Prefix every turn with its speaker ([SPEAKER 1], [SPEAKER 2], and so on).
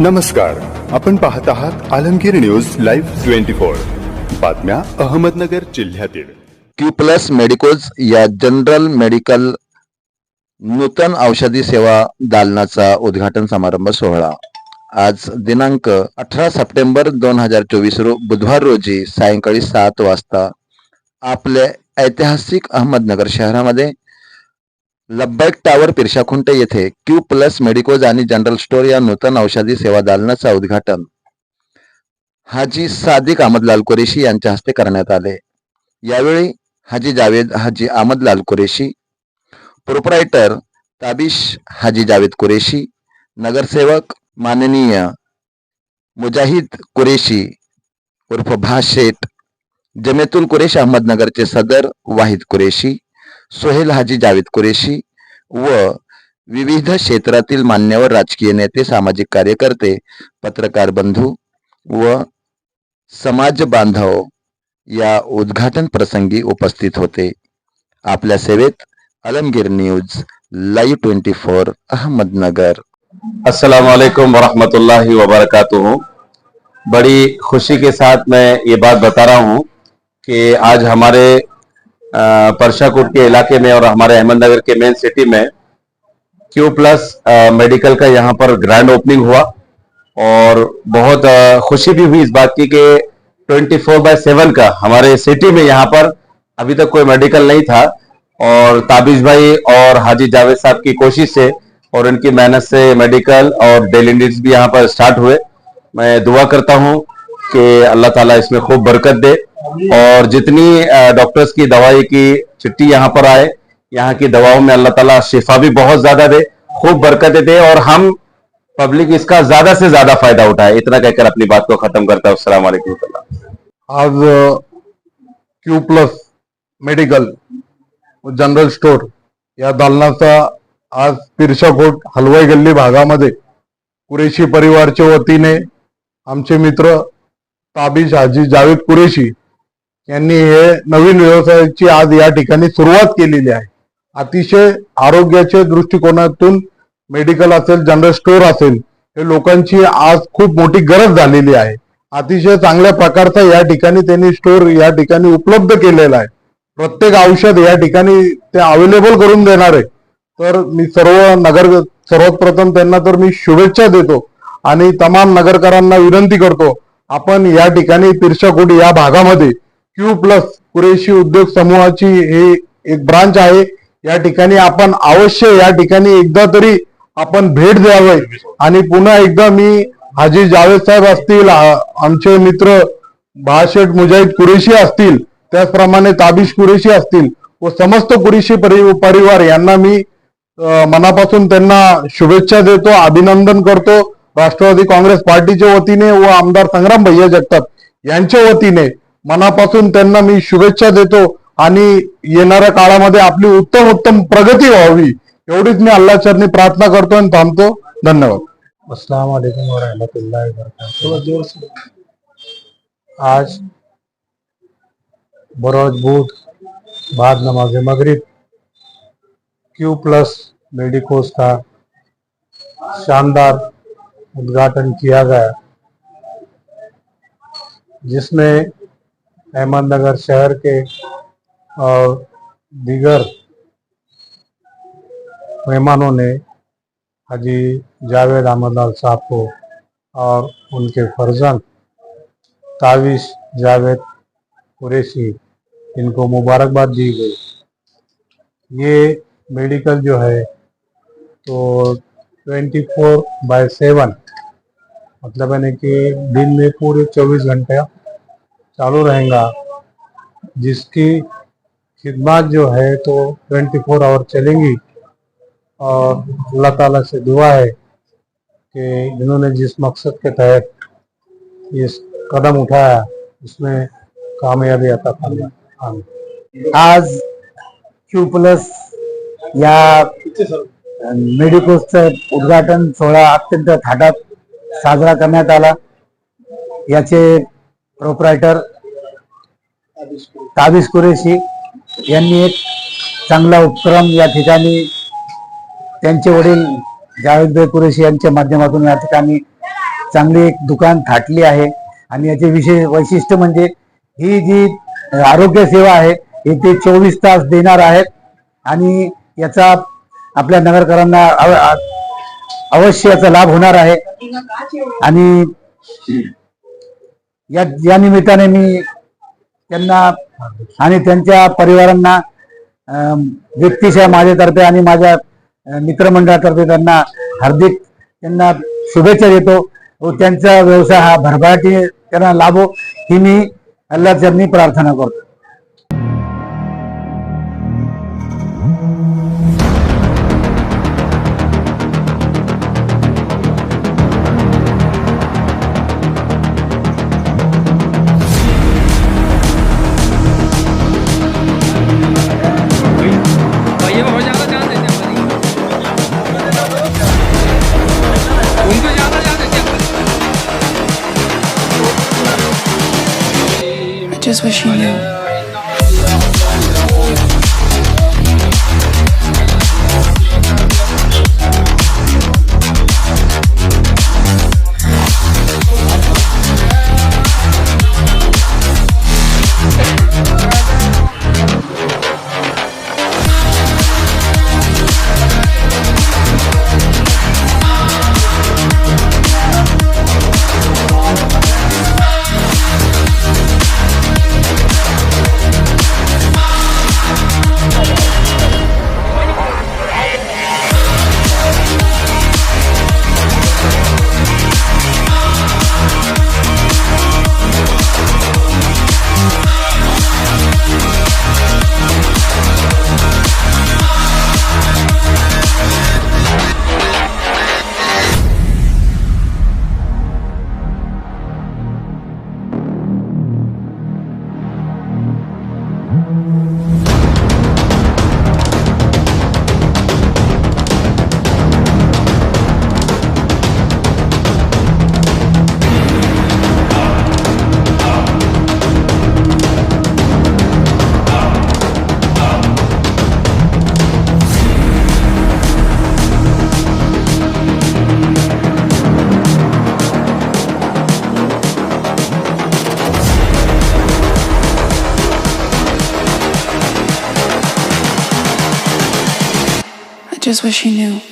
[SPEAKER 1] नमस्कार. आपण पाहत आहात Alamgir news live twenty four. बातम्या अहमदनगर जिल्ह्यातील.
[SPEAKER 2] क्यू प्लस मेडिकोज या जनरल मेडिकल नूतन औषधी सेवा दालनाचा उद्घाटन समारंभ सोहळा. आज दिनांक अठरा सप्टेंबर दोन हजार चोवीस रो बुधवार रोजी सायंकाळी सात वाजता आपल्या ऐतिहासिक अहमदनगर शहरामध्ये लब्बैक टावर पिरशाखुंट येथे क्यू प्लस मेडिकोज आणि जनरल स्टोअर या नूतन औषधी सेवा दालनाचं उद्घाटन. हाजी सादिक अहमदलाल कुरेशी यांच्या हस्ते करण्यात आले. यावेळी हाजी जावेद हाजी अहमदलाल कुरेशी प्रोपरायटर ताबिश हाजी जावेद कुरेशी नगरसेवक माननीय मुजाहिद कुरेशी उर्फ भाशेट जमेतुल कुरेश अहमदनगरचे सदर वाहिद कुरेशी सोहेल हाजी जावेद कुरेशी व विविध क्षेत्रातील मान्यवर राजकीय नेते सामाजिक कार्यकर्ते पत्रकार बंधू व समाज बांधव या उद्घाटन प्रसंगी उपस्थित होते. आपल्या सेवेत Alamgir news live twenty four Ahmednagar.
[SPEAKER 3] अस्सलाम वालेकुम वरहमतुल्लाहि बड़ी खुशी के साथ मैं ये बात बता रहा हूँ कि आज हमारे परशाकोट के इलाके में और हमारे अहमदनगर के मेन सिटी में क्यू प्लस मेडिकल का यहाँ पर ग्रैंड ओपनिंग हुआ और बहुत खुशी भी हुई इस बात की कि 24 फोर बाय सेवन का हमारे सिटी में यहाँ पर अभी तक कोई मेडिकल नहीं था और ताबिश भाई और हाजी जावेद साहब की कोशिश से और इनकी मेहनत से मेडिकल और डेली नीड्स भी यहाँ पर स्टार्ट हुए। मैं दुआ करता हूँ कि अल्लाह ताला इसमें खूब बरकत दे। और जितनी डॉक्टर्स की दवाई की चिट्ठी यहाँ पर आए, यहाँ की दवाओं में अल्लाह ताला शिफा भी बहुत ज़्यादा दे, खूब बरकतें दे और हम पब्लिक इसका ज़्यादा से ज़्यादा फ़ायदा उठाए। इतना कहकर अपनी बात को खत्म करता हूँ।
[SPEAKER 4] आज Q plus medical general store या दालनाचा आज पिरशाकोट हलवाई गल्ली भागामध्ये, कुरेशी परिवारच्या वतीने आमचे मित्र ताबिश हाजी जावेद कुरेशी यांनी हे नवीन व्यवसायाची आज या ठिकाणी सुरुवात केलेली आहे. अतिशय आरोग्याच्या दृष्टिकोनातून मेडिकल असेल जनरल स्टोअर असेल हे लोकांची आज खूप मोठी गरज झालेली आहे. अतिशय चांगल्या प्रकारचा या ठिकाणी त्यांनी स्टोअर या ठिकाणी उपलब्ध केलेला आहे. प्रत्येक औषध या ठिकाणी ते अवेलेबल करून देणार आहे. तर मी सर्व नगर सर्वात प्रथम त्यांना तर मी शुभेच्छा देतो आणि तमाम नगरकरांना विनंती करतो आपण या ठिकाणी पिरशाकोटी या भागामध्ये क्यू प्लस कुरेशी उद्योग समूहाची हे एक ब्रांच आहे. या ठिकाणी आपण अवश्य या ठिकाणी एकदा तरी आपण भेट द्यावे. आणि पुन्हा एकदा मी हाजी जावेद साहेब असतील आमचे मित्र भाषेट मुजाहिद कुरेशी असतील त्याचप्रमाणे ताबिश कुरेशी असतील व समस्त कुरेशी परि- परिवार यांना मी मनापासून त्यांना शुभेच्छा देतो अभिनंदन करतो. राष्ट्रवादी काँग्रेस पार्टीच्या वतीने व आमदार संग्राम भैया जगताप यांच्या वतीने मनापासून त्यांना मी शुभेच्छा देतो आणि येणाऱ्या काळामध्ये आपली उत्तम उत्तम प्रगती व्हावी एवढीच मी अल्लाचरणी प्रार्थना करतो आणि थांबतो. धन्यवाद.
[SPEAKER 5] अस्सलाम वालेकुम वरहमतुल्लाहि आज बरोज बुध बाद नमाज मगरिब क्यू प्लस मेडिकोस का शानदार उद्घाटन किया गया जिसमें अहमदनगर शहर के और दीगर मेहमानों ने हाजी जावेद अहमद लाल साहब को और उनके फर्जंद ताविश जावेद कुरैशी, इनको मुबारकबाद दी गई। ये मेडिकल जो है तो 24 फोर बाय सेवन मतलब यानी कि दिन में पूरे 24 घंटे चालू रहेगा जिसकी खिदमत जो है तो 24 फोर आवर चलेंगी। और अल्लाह ताला से दुआ है कि इन्होंने जिस मकसद के तहत ये कदम उठाया उसमें कामयाबी आता फरमा
[SPEAKER 6] आज क्यू प्लस या मेडिकोसचं उद्घाटन सोहळा अत्यंत थाटात साजरा करण्यात आला. याचे प्रोपरायटर ताबिश कुरेशी यांनी एक चांगला उपक्रम या ठिकाणी त्यांचे वडील जावेदभाई कुरेशी यांच्या माध्यमातून या ठिकाणी चांगली एक दुकान थाटली आहे. आणि याचे विशेष वैशिष्ट्य म्हणजे ही जी आरोग्य सेवा आहे ही ते चोवीस तास देणार आहेत. आणि याचा आपल्या नगरकरांना अव- अवश्य याचा लाभ होणार आहे. आणि या या निमित्ताने मी त्यांना आणि त्यांच्या परिवारांना व्यक्तिशः माझ्यातर्फे आणि माझ्या मित्रमंडळातर्फे त्यांना हार्दिक त्यांना शुभेच्छा देतो. व त्यांचा व्यवसाय हा भरभराटी त्यांना लाभो ही मी अल्लाचरणी प्रार्थना करतो.
[SPEAKER 7] Just wish you knew. Just wish you knew.